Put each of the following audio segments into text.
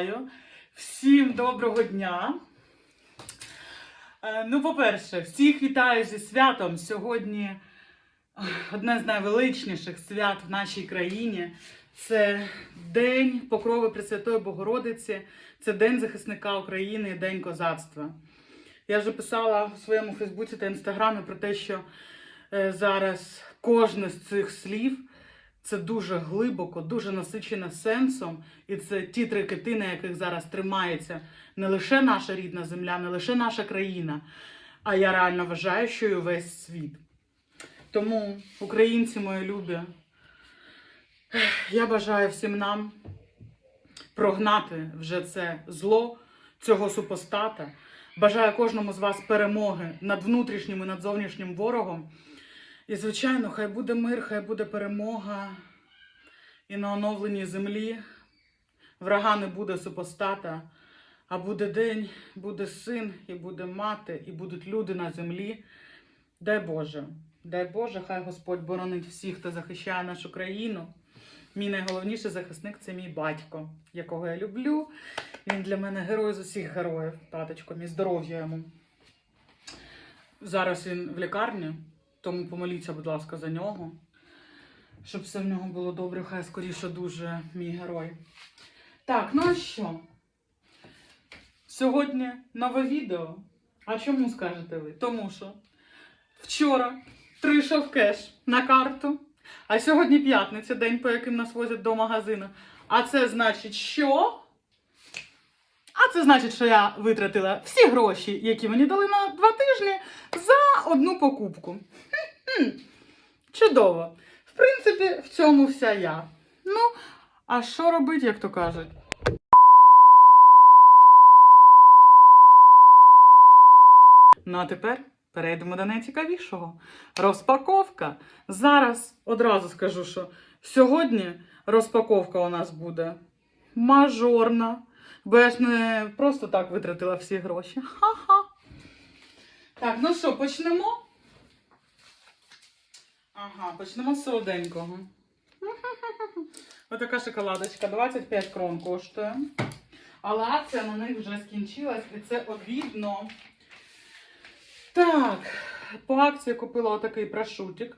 вітаю! Всім доброго дня! Е, Ну, по-перше, всіх вітаю зі святом. Сьогодні одне з найвеличніших свят в нашій країні. Це День Покрови Пресвятої Богородиці, це День захисника України, День козацтва. Я вже писала в своєму Фейсбуці та інстаграмі про те, що е, зараз кожне з цих слів це дуже глибоко, дуже насичене сенсом. І це ті три кити, на яких зараз тримається не лише наша рідна земля, не лише наша країна, а я реально вважаю, що і весь світ. Тому, українці мої любі, я бажаю всім нам прогнати вже це зло, цього супостата. Бажаю кожному з вас перемоги над внутрішнім і над зовнішнім ворогом. І, звичайно, хай буде мир, хай буде перемога. І на оновленій землі врага не буде супостата, а буде день, буде син, і буде мати, і будуть люди на землі. Дай Боже, дай Боже, хай Господь боронить всіх, хто захищає нашу країну. Мій найголовніший захисник це мій батько, якого я люблю. Він для мене герой з усіх героїв, таточко, мій здоров'я йому. Зараз він в лікарні, тому помоліться, будь ласка, за нього. Щоб все в нього було добре, хай скоріше дуже мій герой. Так, ну а що? Сьогодні нове відео. А чому скажете ви? Тому що вчора прийшов кеш на карту, а сьогодні п'ятниця, день, по яким нас возять до магазину. А це значить, що? А це значить, що я витратила всі гроші, які мені дали на два тижні, за одну покупку. Чудово. В принципі, в цьому вся я. Ну, а що робити, як то кажуть? Ну а тепер перейдемо до найцікавішого. Розпаковка. Зараз одразу скажу, що сьогодні розпаковка у нас буде мажорна. Бо я ж не просто так витратила всі гроші. Ха-ха. Так, ну що, почнемо? Ага, почнемо з солоденького. Отака шоколадочка, 25 крон коштує. Але акція на них вже скінчилась, і це обідно. Так, по акції купила отакий прошутик.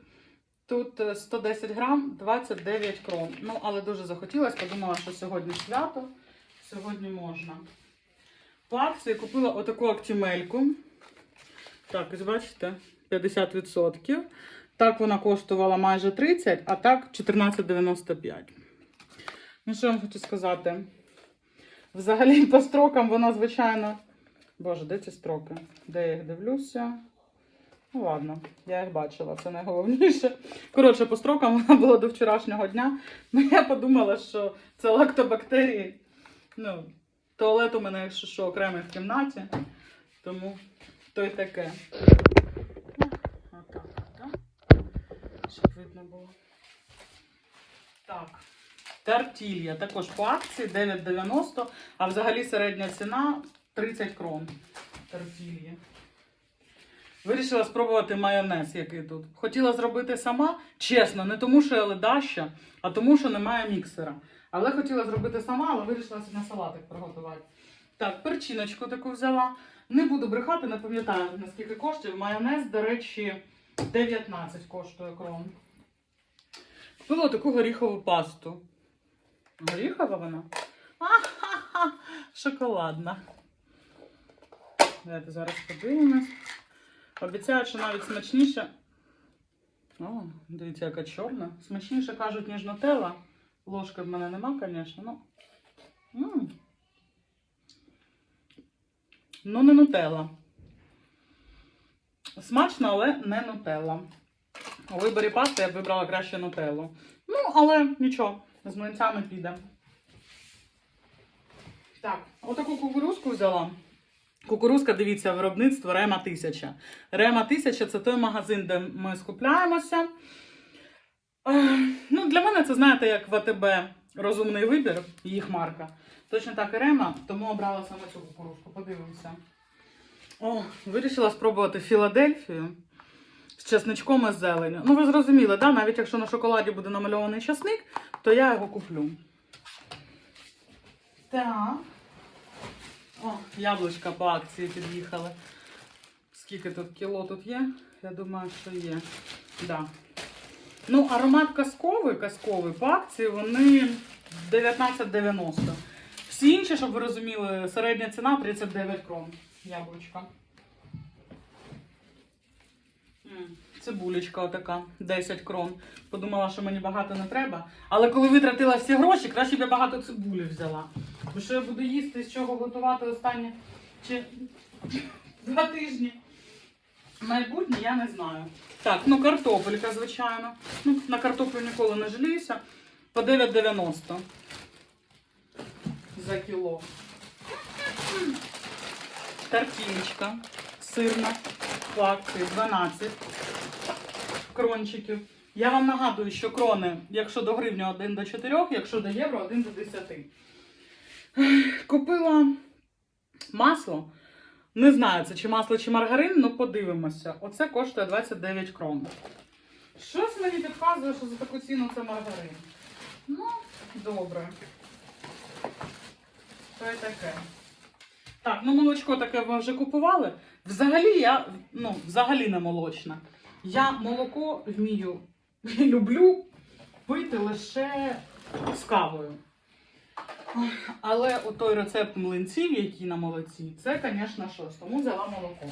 Тут е, 110 грам, 29 крон. Ну, але дуже захотілося, подумала, що сьогодні свято, сьогодні можна. По акції купила отаку актімельку. Так, ось бачите, 50%. Так вона коштувала майже 30, а так 14,95. Ну, що я вам хочу сказати? Взагалі, по строкам вона, звичайно. Боже, де ці строки? Де я їх дивлюся? Ну, ладно, я їх бачила, це найголовніше. Коротше, по строкам вона була до вчорашнього дня. Ну, я подумала, що це лактобактерії. Ну, туалет у мене, якщо що, окремий в кімнаті. Тому то й таке. Отак, так? Щоб видно було. Так. Тартілья. Також по акції 9,90, а взагалі середня ціна 30 крон. Тартілья. Вирішила спробувати майонез, який тут. Хотіла зробити сама, чесно, не тому, що я ледаща, а тому, що немає міксера. Але хотіла зробити сама, але вирішила на салатик приготувати. Так, перчиночку таку взяла. Не буду брехати, не пам'ятаю, наскільки коштує. Майонез, до речі, 19 коштує крон. Купила таку горіхову пасту. Горіхова вона? Ахаха, шоколадна. Давайте зараз подивимось. Обіцяють, що навіть смачніше. О, дивіться, яка чорна. Смачніше кажуть, ніж нутелла. Ложки в мене нема, звісно. Ну. М. ну, не нутелла. Смачно, але не нутелла. У виборі пасти я б вибрала краще нутеллу. Ну, але нічого, з млинцями піде. Так, отаку кукурузку взяла. Кукурузка, дивіться, виробництво Рема 1000. Рема 1000 це той магазин, де ми скупляємося. Е, Ну, для мене це, знаєте, як ВТБ розумний вибір, їх марка. Точно так і Рема, тому обрала саме цю кукурузку. Подивимося. О, вирішила спробувати Філадельфію з чесничком і зеленю. Ну, ви зрозуміли, да? навіть якщо на шоколаді буде намальований часник, то я його куплю. Так. О, яблучка по акції під'їхали. Скільки тут кіло тут є? Я думаю, що є. Да. Ну, аромат казковий, казковий по акції вони 19,90. Всі інші, щоб ви розуміли, середня ціна 39 крон. Яблучка. Цибулечка отака, 10 крон. Подумала, що мені багато не треба. Але коли витратила всі гроші, краще б я багато цибулі взяла. Бо що я буду їсти, з чого готувати останні чи два тижні. Майбутнє я не знаю. Так, ну картопелька, звичайно. Ну, на картоплю ніколи не жаліюся. По 9,90 за кіло. Тартіночка сирна, акції 12 крончиків. Я вам нагадую, що крони, якщо до гривні 1 до 4, якщо до євро 1 до 10. Купила масло. Не знаю, це чи масло, чи маргарин, ну подивимося. Оце коштує 29 крон. Щось мені підказує, що за таку ціну це маргарин. Ну, добре. То й таке. Так, ну молочко таке ви вже купували. Взагалі я ну, взагалі не молочна. Я молоко вмію люблю пити лише з кавою. Але той рецепт млинців, які на молоці, це, звісно, щось. Тому взяла молоко.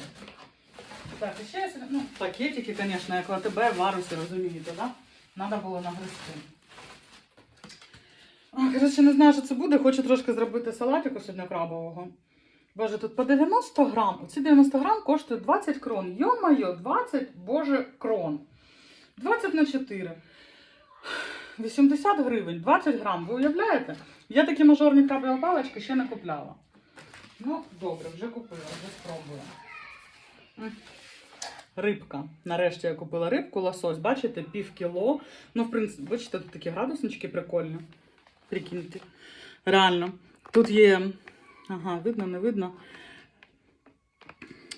Так, і ще я ну, пакетики, звісно, як АТБ, в Арусі, розумієте, да? Надо було нагрести. Коротше, не знаю, що це буде. Хочу трошки зробити салатику сьогодні крабового. Боже, тут по 90 грам. Оці 90 грам коштують 20 крон. Йо-моє, 20, боже, крон. 20 на 4. 80 гривень, 20 грам. Ви уявляєте? Я такі мажорні крабові палички ще не купляла. Ну, добре, вже купила, вже спробую. Рибка. Нарешті я купила рибку, лосось, бачите, пів кіло. Ну, в принципі, бачите, тут такі градуснички прикольні. Прикиньте. Реально. Тут є. Ага, видно, не видно.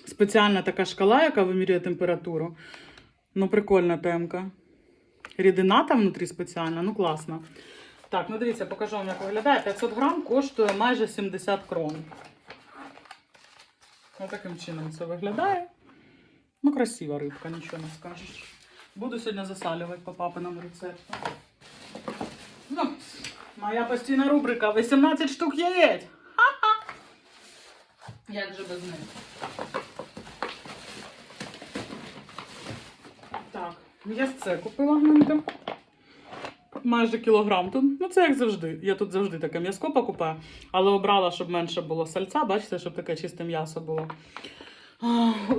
Спеціальна така шкала, яка вимірює температуру. Ну, прикольна темка. Рідина там внутрі спеціальна, ну класно. Так, ну дивіться, покажу вам, як виглядає. 500 грам коштує майже 70 крон. Ось таким чином це виглядає. Ну, красива рибка, нічого не скажеш. Буду сьогодні засалювати по папиному рецепту. Ну, моя постійна рубрика 18 штук яєць. Як же без них? Так, м'ясце купила гненько. Майже кілограм тут. Ну, це як завжди. Я тут завжди таке м'яско покупаю, але обрала, щоб менше було сальця, бачите, щоб таке чисте м'ясо було.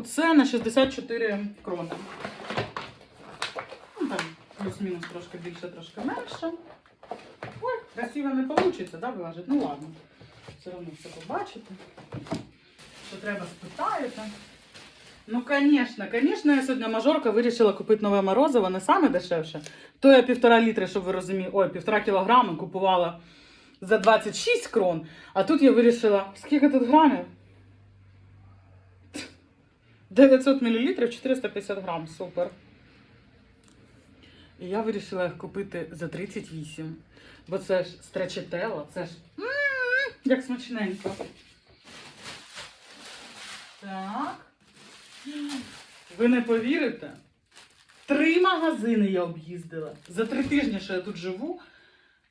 Це на 64 крони. Ну, там плюс-мінус трошки більше, трошки менше. Ой, красиво не вийде, да, вилажити? Ну ладно. Все одно все побачите. Що треба, спитаєте. Ну, звісно, звісно, я сьогодні мажорка вирішила купити нове морозиво, не саме дешевше. То я півтора літри, щоб ви розуміли, ой, півтора кілограми купувала за 26 крон. А тут я вирішила, скільки тут грамів? 900 мл 450 грам, супер. І я вирішила їх купити за 38. Бо це ж стречетело, це ж м, як смачненько. Так. Ви не повірите? Три магазини я об'їздила. За три тижні, що я тут живу,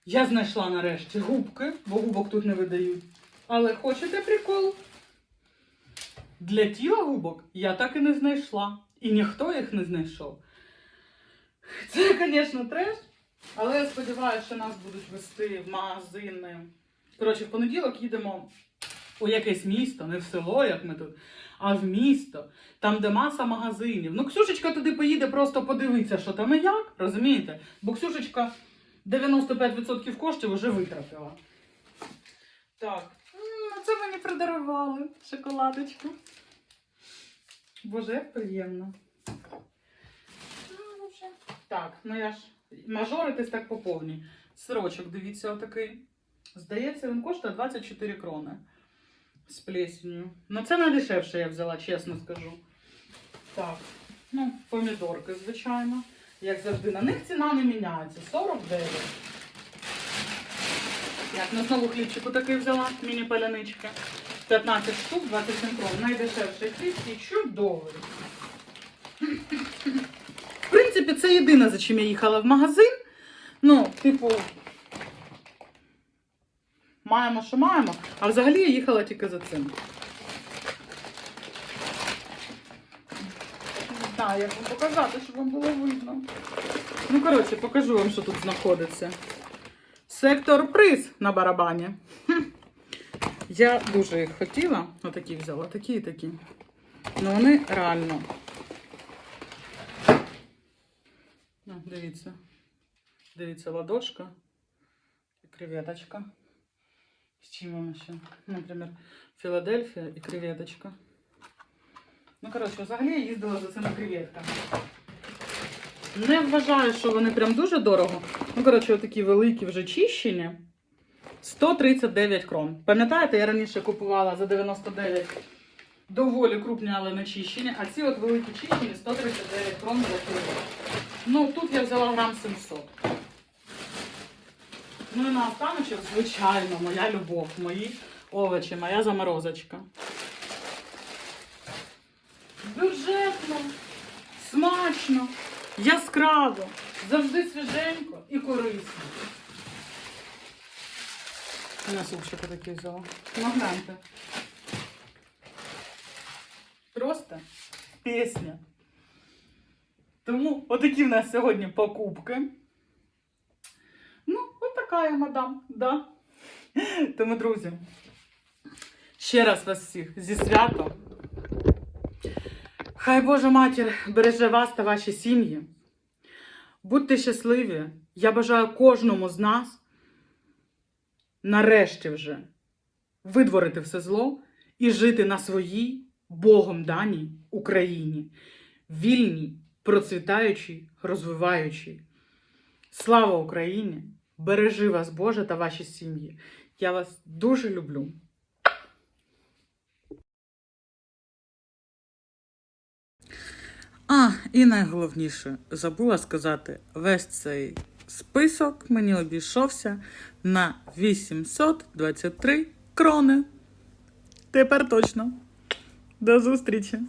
я знайшла нарешті губки, бо губок тут не видають. Але хочете прикол? Для тіла губок я так і не знайшла. І ніхто їх не знайшов. Це, звісно, треш. Але я сподіваюся, що нас будуть вести в магазини. Коротше, в понеділок їдемо у якесь місто, не в село, як ми тут, а в місто, там, де маса магазинів. Ну, Ксюшечка туди поїде просто подивитися, що там і як, розумієте? Бо Ксюшечка 95% коштів вже витратила. Так, це мені придарували шоколадочку. Боже, як приємно. Ну. Так, ну я ж мажоритись так по повній. Сирочок, дивіться, отакий. Здається, він коштує 24 крони з плесню. Ну, це найдешевше я взяла, чесно скажу. Так, ну, помідорки, звичайно. Як завжди, на них ціна не міняється. 49. Так, ну знову хлібчику такий взяла, міні-палянички. 15 штук, 27 крон. Найдешевший хліб і чудовий. В принципі, це єдине, за чим я їхала в магазин. Ну, типу, маємо, що маємо. А взагалі я їхала тільки за цим. Знаю, як вам показати, щоб вам було видно. Ну, коротше, покажу вам, що тут знаходиться. Сектор приз на барабані. Я дуже їх хотіла. Отакі взяла, такі і такі. Ну, вони реально. Ну, дивіться. Дивіться, ладошка і креветочка. З чим вона ще? Наприклад, Філадельфія і креветочка. Ну, коротше, взагалі я їздила за цими креветками. Не вважаю, що вони прям дуже дорого. Ну, коротше, отакі великі вже чищені. 139 крон. Пам'ятаєте, я раніше купувала за 99 доволі крупні, але не чищені, а ці от великі чищені 139 крон за кіло. Ну, тут я взяла грам 700. На останочок, звичайно, моя любов, мої овочі, моя заморозочка. Бюджетно, смачно, яскраво, завжди свіженько і корисно. На супчики такі взяла. Ну, гляньте. Просто пісня. Тому отакі в нас сьогодні покупки. Ну, от така я мадам, да. Тому, друзі, ще раз вас всіх зі святом. Хай Божа матір береже вас та ваші сім'ї. Будьте щасливі. Я бажаю кожному з нас нарешті вже видворити все зло і жити на своїй Богом даній Україні, вільній, процвітаючій, розвиваючій. Слава Україні! Бережи вас, Боже, та ваші сім'ї. Я вас дуже люблю. А, і найголовніше, забула сказати, весь цей список мені обійшовся на 823 крони. Тепер точно. До зустрічі!